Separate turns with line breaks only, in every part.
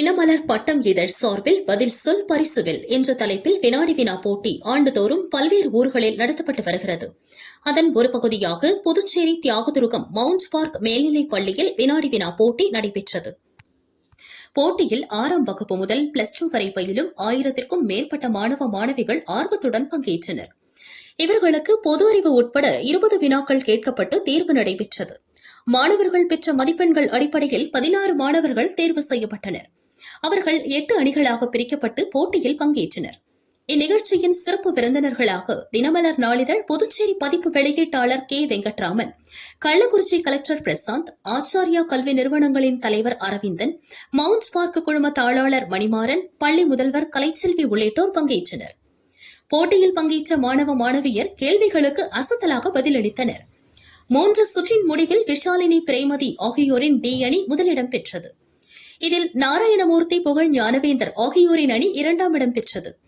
தினமலர் பட்டம் இதழ் சார்பில் பதில் சொல் பரிசுவில் என்ற தலைப்பில் வினாடி வினா போட்டி ஆண்டுதோறும் பல்வேறு ஊர்களில் நடத்தப்பட்டு வருகிறது. அதன் ஒரு பகுதியாக புதுச்சேரி தியாகதுருகம் மவுண்ட் பார்க் மேல்நிலைப் பள்ளியில் வினாடி வினா போட்டி நடைபெற்றது. போட்டியில் ஆறாம் வகுப்பு முதல் பிளஸ் டூ வரை பயிலும் ஆயிரத்திற்கும் மேற்பட்ட மாணவ மாணவிகள் ஆர்வத்துடன் பங்கேற்றனர். இவர்களுக்கு பொது அறிவு உட்பட இருபது வினாக்கள் கேட்கப்பட்டு தேர்வு நடைபெற்றது. மாணவர்கள் பெற்ற மதிப்பெண்கள் அடிப்படையில் பதினாறு மாணவர்கள் தேர்வு செய்யப்பட்டனர். அவர்கள் எட்டு அணிகளாக பிரிக்கப்பட்டு போட்டியில் பங்கேற்றனர். இந்நிகழ்ச்சியின் சிறப்பு விருந்தினர்களாக தினமலர் நாளிதழ் புதுச்சேரி பதிப்பு வெளியீட்டாளர் கே. வெங்கட்ராமன் கள்ளக்குறிச்சி கலெக்டர் பிரசாந்த் ஆச்சாரியா கல்வி நிறுவனங்களின் தலைவர் அரவிந்தன் மவுண்ட் பார்க் குழும தாளாளர் மணிமாறன் பள்ளி முதல்வர் கலைச்செல்வி உள்ளிட்டோர் பங்கேற்றனர். போட்டியில் பங்கேற்ற மாணவ மாணவியர் கேள்விகளுக்கு அசத்தலாக பதிலளித்தனர். மூன்று சுற்றின் முடிவில் விஷாலினி பிரேமதி ஆகியோரின் டி அணி முதலிடம் பெற்றது. இதில் நாராயணமூர்த்தி புகழ் ஞானவேந்தர் ஆகியோரின் அணி இரண்டாம் இடம் பெற்றது.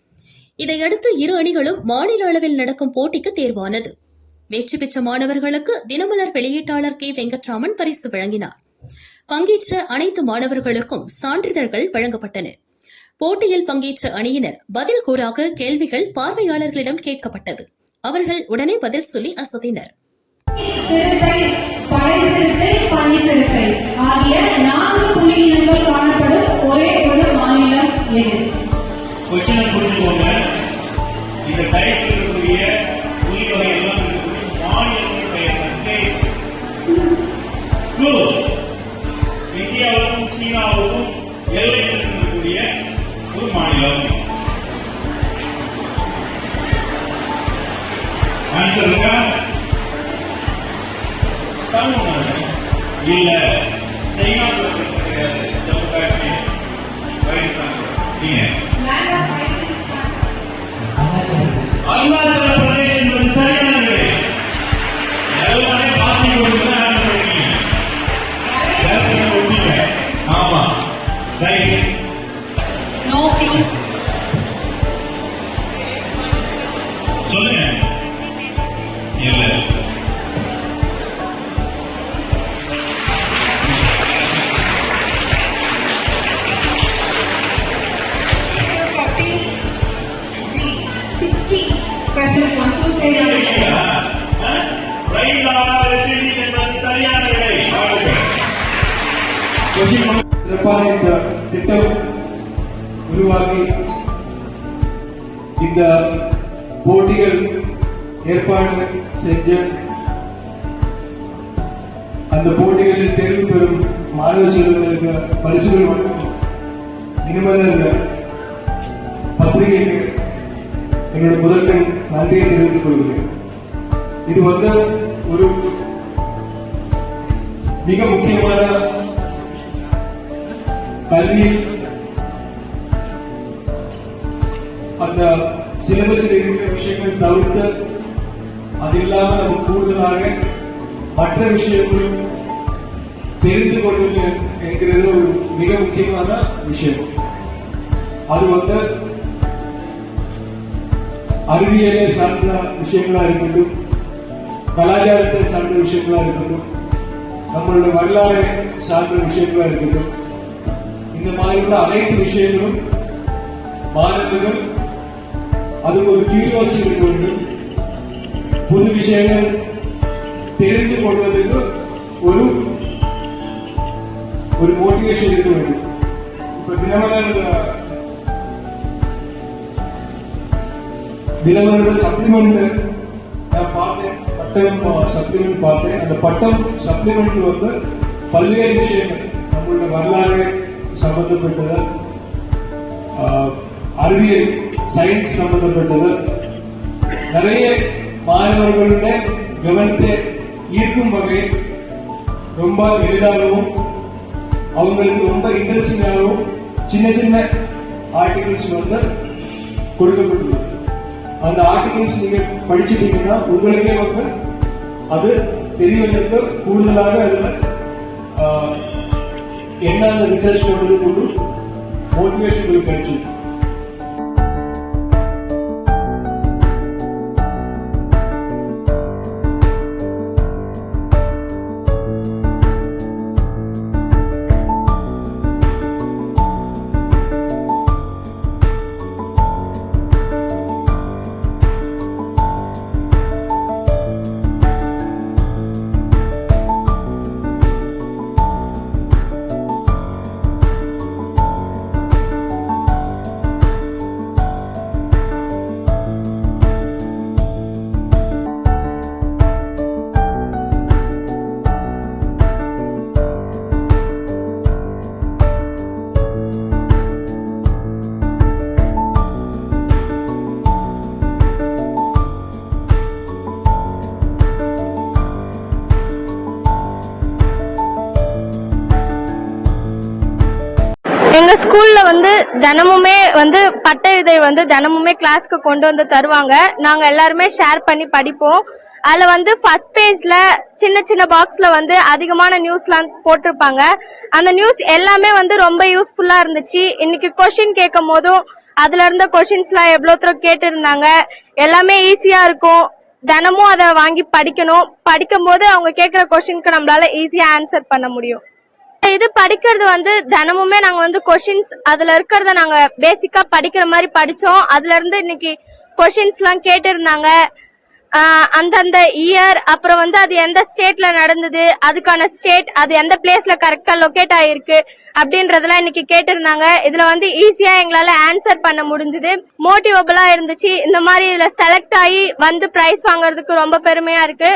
இதையடுத்து இரு அணிகளும் மாநில அளவில் நடக்கும் போட்டிக்கு தேர்வானது. வெற்றி பெற்ற மாணவர்களுக்கு தினமலர் வெளியீட்டாளர் கே. வெங்கட்ராமன் பரிசு வழங்கினார். பங்கேற்ற அனைத்து மாணவர்களுக்கும் சான்றிதழ்கள் வழங்கப்பட்டன. போட்டியில் பங்கேற்ற அணியினர் பதில் கூறாக கேள்விகள் பார்வையாளர்களிடம் கேட்கப்பட்டது. அவர்கள் உடனே பதில் சொல்லி அசத்தினர்.
படை சிறுத்தை பனி சிறுத்தை ஆகிய நான்கு புலி இனங்கள் காணப்படும் ஒரே ஒரு மாநிலம் எது?
கொஸ்டினை புரிஞ்சுக்கோங்க. இந்த டைட்டில் இருக்கக்கூடிய தமிழ்நாடு இல்ல கிடையாது. ஜம்மு காஷ்மீர் பாகிஸ்தான் நீங்க. அருணாச்சல
சிறப்பான இந்த திட்டம் உருவாகி இந்த போட்டிகள் ஏற்பாடு செஞ்ச அந்த போட்டிகளில் தேர்வு பெறும் மாணவ செல்வங்களுக்கு பரிசுகள் வழங்கும் இனிமேல் பத்திரிகைக்கு என்னோட முதற்கண் நன்றியை தெரிவித்துக் கொள்கிறேன். இது வந்து ஒரு மிக முக்கியமான கல்வி அந்த சிலபஸில் இருக்கிற விஷயங்கள் தவிர்த்து அது இல்லாம நம்ம கூடுதலாக மற்ற விஷயங்களும் தெரிந்து கொள்வது என்கிறது ஒரு மிக முக்கியமான விஷயம். அது வந்து அறிவியலை சார்ந்த விஷயங்களா இருக்கட்டும் கலாச்சாரத்தை சார்ந்த விஷயங்களா இருக்கட்டும் நம்மளோட வரலாறு சார்ந்த விஷயங்களா இருக்கட்டும் இந்த மாதிரி உள்ள அனைத்து விஷயங்களும் மாணவர்கள் அது ஒரு கியூரியாசிட்டி இருக்க வேண்டும் புது விஷயங்கள் தெரிந்து கொள்வதற்கு ஒரு ஒரு மோட்டிவேஷன் இருக்க வேண்டும் இப்ப தினமலர் தினமலோட சப்ளிமெண்ட் நான் பார்த்தேன் பட்டம் சப்ளிமெண்ட் பார்த்தேன் அந்த பட்டம் சப்ளிமெண்ட் வந்து பல்வேறு விஷயங்கள் நம்மளோட வரலாறு சம்பந்தப்பட்டது. அறிவியல் சயின்ஸ் சம்பந்தப்பட்டது. நிறைய மாணவர்களுடைய கவனத்தை ஈர்க்கும் வகையில் ரொம்ப எளிதாகவும் அவங்களுக்கு ரொம்ப இன்ட்ரெஸ்டிங்காகவும் சின்ன சின்ன ஆர்டிகல்ஸ் வந்து கொடுக்கப்பட்டுள்ளது. அந்த ஆர்டிகல்ஸ் நீங்க படிச்சிட்டீங்கன்னா உங்களுக்கே வந்து அது தெரிவதற்கு கூடுதலாக அதுல എന്നാണ് റിസർച്ച് കൊണ്ടുവരുന്നത് മോട്ടിവേഷൻ ഒരു
കഴിച്ചു ஸ்கூல்ல வந்து தினமுமே வந்து பட்ட இதழ் வந்து தினமுமே கிளாஸ்க்கு கொண்டு வந்து தருவாங்க. நாங்க எல்லாருமே ஷேர் பண்ணி படிப்போம். அதுல வந்து ஃபர்ஸ்ட் பேஜ்ல சின்ன சின்ன பாக்ஸ்ல வந்து அதிகமான நியூஸ்லாம் போட்டிருப்பாங்க. அந்த நியூஸ் எல்லாமே வந்து ரொம்ப யூஸ்ஃபுல்லா இருந்துச்சு. இன்னைக்கு கொஸ்டின் கேட்கும் போதும் அதுல இருந்த கொஸ்டின்ஸ்லாம் எவ்வளோ தூரம் கேட்டு இருந்தாங்க எல்லாமே ஈஸியா இருக்கும். தினமும் அதை வாங்கி படிக்கணும். படிக்கும் போது அவங்க கேட்குற கொஸ்டினுக்கு நம்மளால ஈஸியா ஆன்சர் பண்ண முடியும். இது படிக்கிறது வந்து தினமுமே நாங்க வந்து கொஷின்ஸ் அதுல இருக்கிறத நாங்க பேசிக்கா படிக்கிற மாதிரி படிச்சோம். அதுல இருந்து இன்னைக்கு கொஷின்ஸ் எல்லாம் கேட்டு இருந்தாங்க அந்தந்த இயர் அப்புறம் வந்து அது எந்த ஸ்டேட்ல நடந்தது அதுக்கான ஸ்டேட் அது எந்த பிளேஸ்ல கரெக்டா லொகேட் ஆயிருக்கு அப்படின்றதெல்லாம் இன்னைக்கு கேட்டிருந்தாங்க. இதுல வந்து ஈஸியா எங்களால ஆன்சர் பண்ண முடிஞ்சது. மோட்டிவபிளா இருந்துச்சு. இந்த மாதிரி இதுல செலக்ட் ஆகி வந்து பிரைஸ் வாங்குறதுக்கு ரொம்ப பெருமையா இருக்கு.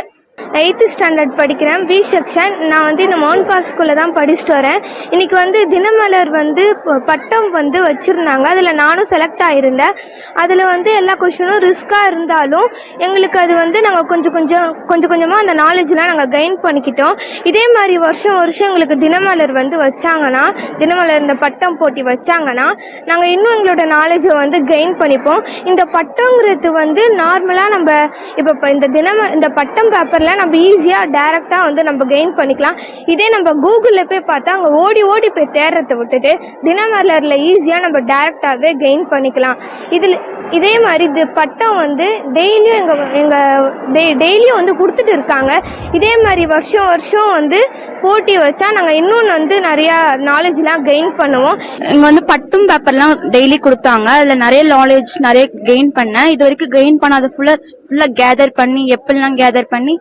எயித்து ஸ்டாண்டர்ட் படிக்கிறேன். பி செக்ஷன் நான் வந்து இந்த மவுண்ட் பாஸ் ஸ்கூலில் தான் படிச்சுட்டு வரேன். இன்னைக்கு வந்து தினமலர் வந்து பட்டம் வந்து வச்சுருந்தாங்க. அதில் நானும் செலக்ட் ஆகியிருந்தேன் அதில் வந்து எல்லா கொஷினும் ரிஸ்க்காக இருந்தாலும் எங்களுக்கு அது வந்து நாங்கள் கொஞ்சம் கொஞ்சம் கொஞ்சம் கொஞ்சமாக அந்த நாலேஜ்லாம் நாங்கள் கெயின் பண்ணிக்கிட்டோம். இதே மாதிரி வருஷம் வருஷம் எங்களுக்கு தினமலர் வந்து வச்சாங்கன்னா தினமலர் இந்த பட்டம் போட்டி வச்சாங்கன்னா நாங்கள் இன்னும் எங்களோட நாலேஜை வந்து கெயின் பண்ணிப்போம். இந்த பட்டங்கிறது வந்து நார்மலாக நம்ம இப்போ இப்போ இந்த தினம இந்த பட்டம் பேப்பரில் நம்ம ஈஸியாக டைரெக்டாக வந்து நம்ம கெயின் பண்ணிக்கலாம். இதே நம்ம கூகுளில் போய் பார்த்தா அங்கே ஓடி ஓடி போய் தேடுறதை விட்டுட்டு தினமலரில் ஈஸியாக நம்ம டைரெக்டாகவே கெயின் பண்ணிக்கலாம். இதில் இதே மாதிரி இது பட்டம் வந்து டெய்லியும் எங்கள் எங்கள் டெய்லியும் வந்து கொடுத்துட்டு இருக்காங்க. இதே மாதிரி வருஷம் வருஷம் வந்து போட்டி வச்சா நாங்கள் இன்னும் வந்து நிறையா நாலேஜ்லாம் கெயின் பண்ணுவோம்.
இங்கே வந்து பட்டும் பேப்பர்லாம் டெய்லி கொடுத்தாங்க. அதில் நிறைய நாலேஜ் நிறைய கெயின் பண்ணேன். இது வரைக்கும் கெயின் பண்ணாத ஃபுல்லாக ஃபுல்லாக கேதர் பண்ணி எப்படிலாம் கேதர் பண்ணி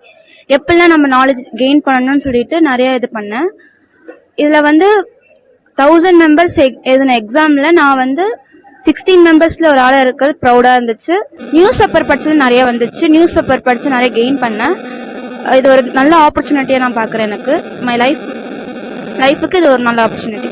எப்படிலாம் நம்ம நாலேஜ் கெயின் பண்ணணும்னு சொல்லிட்டு நிறைய இது பண்ணேன். இதில் வந்து தௌசண்ட் மெம்பர்ஸ் எழுதின எக்ஸாமில் நான் வந்து சிக்ஸ்டீன் மெம்பர்ஸில் ஒரு ஆளாக இருக்கிறது ப்ரௌடாக இருந்துச்சு. நியூஸ் பேப்பர் படித்தது நிறைய வந்துச்சு. நியூஸ் பேப்பர் படித்து நிறைய கெயின் பண்ணேன். இது ஒரு நல்ல ஆப்பர்ச்சுனிட்டியாக நான் பார்க்குறேன் எனக்கு. மை லைஃப் லைஃபுக்கு இது ஒரு நல்ல ஆப்பர்ச்சுனிட்டி